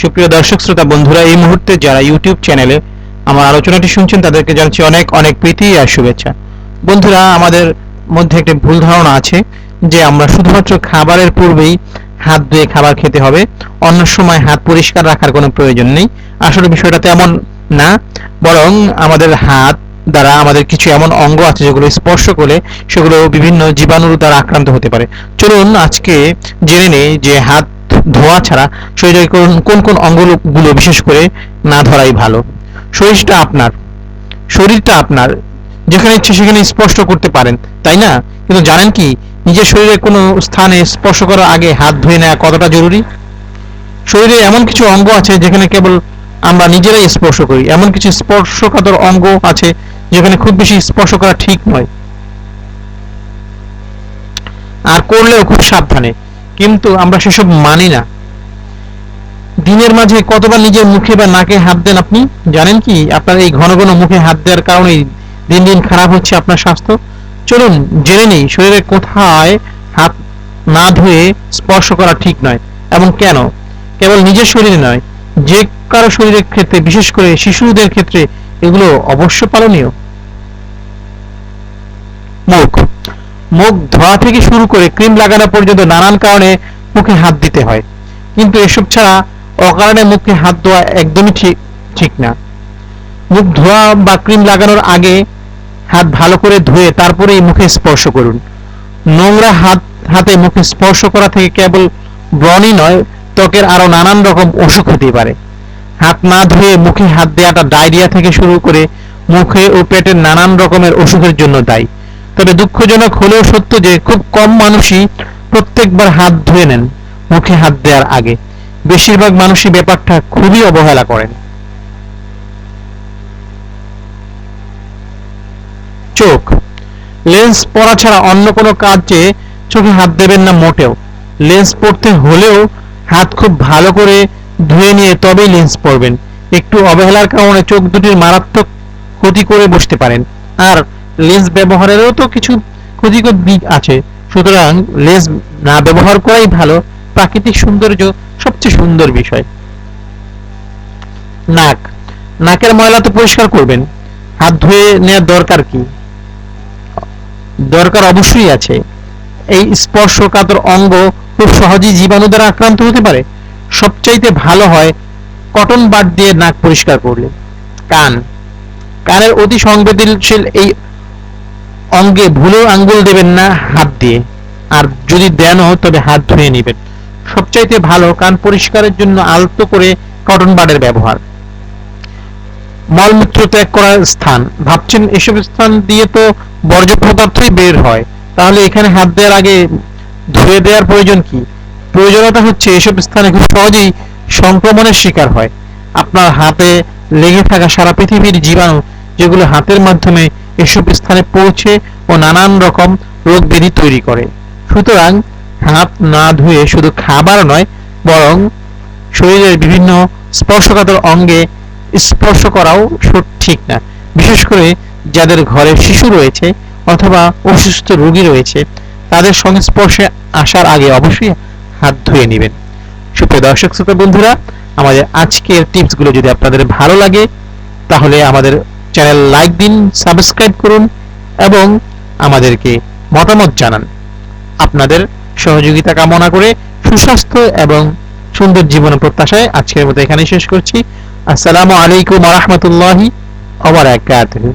সুপ্রিয় দর্শক, শ্রোতা, বন্ধুরা, এই মুহূর্তে যারা ইউটিউব চ্যানেলে আমার আলোচনাটি শুনছেন, তাদেরকে অনেক অনেক প্রীতি আর শুভেচ্ছা। বন্ধুরা, আমাদের মধ্যে একটি ভুল ধারণা আছে যে আমরা শুধুমাত্র খাবারের পূর্বেই হাত ধুয়ে খাবার খেতে হবে, অন্য সময় হাত পরিষ্কার রাখার কোনো প্রয়োজন নেই। আসলে বিষয়টা তেমন না, বরং আমাদের হাত দ্বারা আমাদের কিছু এমন অঙ্গ আছে যেগুলো স্পর্শ করলে সেগুলো বিভিন্ন জীবাণুর দ্বারা আক্রান্ত হতে পারে। চলুন আজকে জেনে নেই যে হাত ধোয়া ছাড়া শরীরের কোন কোন অঙ্গগুলো বিশেষ করে না ধরাই ভালো। শরীরটা আপনার। শরীরটা আপনার। যেখানে ইচ্ছে সেখানে স্পর্শ করতে পারেন, তাই না? কিন্তু জানেন কি, নিজের শরীরের কোনো স্থানে স্পর্শ করার আগে হাত ধুয়ে নেওয়া কতটা জরুরি? শরীরে এমন কিছু অঙ্গ আছে যেখানে কেবল আমরা নিজেরাই স্পর্শ করি। এমন কিছু স্পর্শকাতর অঙ্গ আছে যেখানে খুব বেশি স্পর্শ করা ঠিক নয়। আর করলেও খুব সাবধানে। কিন্তু আমরা সেসব মানি না। দিনের মাঝে কতবার নিজের মুখে বা নাকে হাত দেন আপনি? জানেন কি, আপনার এই ঘন ঘন মুখে হাত দেওয়ার কারণেই দিন দিন খারাপ হচ্ছে আপনার স্বাস্থ্য। চলুন, জেনে নেই, শরীরে কোথায় হাত না ধুয়ে স্পর্শ করা ঠিক নয়। এবং কেন? কেবল নিজের শরীরে নয়, যে কারও শরীরের ক্ষেত্রে, বিশেষ করে শিশুদের ক্ষেত্রে এগুলো অবশ্য পালনীয়। মুখ। মুখ ধোয়া থেকে শুরু করে ক্রিম লাগানো পর্যন্ত নানান কারণে মুখে হাত দিতে হয়। কিন্তু এসব ছাড়া অকারণে মুখে হাত ধোয়া একদমই ঠিক ঠিক না। মুখ ধোয়া বা ক্রিম লাগানোর আগে হাত ভালো করে ধুয়ে তারপরেই মুখে স্পর্শ করুন। নোংরা হাত, হাতে মুখে স্পর্শ করা থেকে কেবল ব্রণই নয়, ত্বকের আরও নানান রকম অসুখ হতে পারে। হাত না ধুয়ে মুখে হাত দেওয়াটা ডায়রিয়া থেকে শুরু করে মুখে ও পেটের নানান রকমের অসুখের জন্য দায়ী। তবে দুঃখজনক হলেও সত্য যে খুব কম মানুষই প্রত্যেকবার হাত ধুয়ে নেন মুখে হাত দেওয়ার আগে। বেশিরভাগ মানুষই ব্যাপারটা খুবই অবহেলা করেন। চোখ। লেন্স পরা ছাড়া অন্য কোনো কাজে চোখে হাত দেবেন না মোটেও। লেন্স পরতে হলেও হাত খুব ভালো করে ধুয়ে নিয়ে তবেই লেন্স পরবেন। একটু অবহেলার কারণে চোখ দুটির মারাত্মক ক্ষতি করে বসতে পারেন। আর লেন্স ব্যবহারেরও তো কিছু ক্ষতিকর দিক আছে। সুতরাং লেন্স না ব্যবহার করাই ভালো। প্রাকৃতিক সৌন্দর্য সবচেয়ে সুন্দর বিষয়। নাক। নাকের ময়লা তো পরিষ্কার করবেন। হাত ধুয়ে নেওয়ার দরকার কি? দরকার অবশ্যই আছে। এই স্পর্শকাতর অঙ্গ খুব সহজেই জীবাণু দ্বারা আক্রান্ত হতে পারে। সবচাইতে ভালো হয় কটন বাট দিয়ে নাক পরিষ্কার করলে। কান। কানের অতি সংবেদনশীল এই অঙ্গে ভুলেও আঙ্গুল দেবেন না হাত দিয়ে। আর যদি দেনও তবে হাত ধুয়ে নেবেন। সবচাইতে ভালো, কান পরিষ্কারের জন্য আলতো করে কটন বাডের ব্যবহার। মলমূত্র ত্যাগ করার স্থান। ভাবছেন এসব স্থান দিয়ে তো বর্জ্য পদার্থই বের হয়। তাহলে এখানে হাত দেওয়ার আগে ধুয়ে দেওয়ার প্রয়োজন কি? প্রয়োজনতা হচ্ছে এসব স্থানে খুব সহজেই সংক্রমণের শিকার হয়। আপনার হাতে লেগে থাকা সারা পৃথিবীর জীবাণু যেগুলো হাতের মাধ্যমে এসব স্থানে পৌঁছে ও নানান রকম রোগ ব্যাধি তৈরি করে। সুতরাং হাত না ধুয়ে শুধু খাবার নয়, বরং শরীরের বিভিন্ন স্পর্শকাতর অঙ্গে স্পর্শ করাও ঠিক না। বিশেষ করে যাদের ঘরে শিশু রয়েছে অথবা অসুস্থ রোগী রয়েছে, তাদের সংস্পর্শে আসার আগে অবশ্যই হাত ধুয়ে নেবেন। সুপ্রিয় দর্শক শ্রোতা বন্ধুরা, আমাদের আজকের টিপসগুলো যদি আপনাদের ভালো লাগে, তাহলে আমাদের চ্যানেল লাইক দিন, সাবস্ক্রাইব করুন এবং আমাদেরকে মতামত জানান। আপনাদের সহযোগিতা কামনা করে সুস্বাস্থ্য এবং সুন্দর জীবন প্রত্যাশায় আজকের মতো এখানে শেষ করছি। আসসালামু আলাইকুম রহমতুল্লাহি বারাকাতুহু।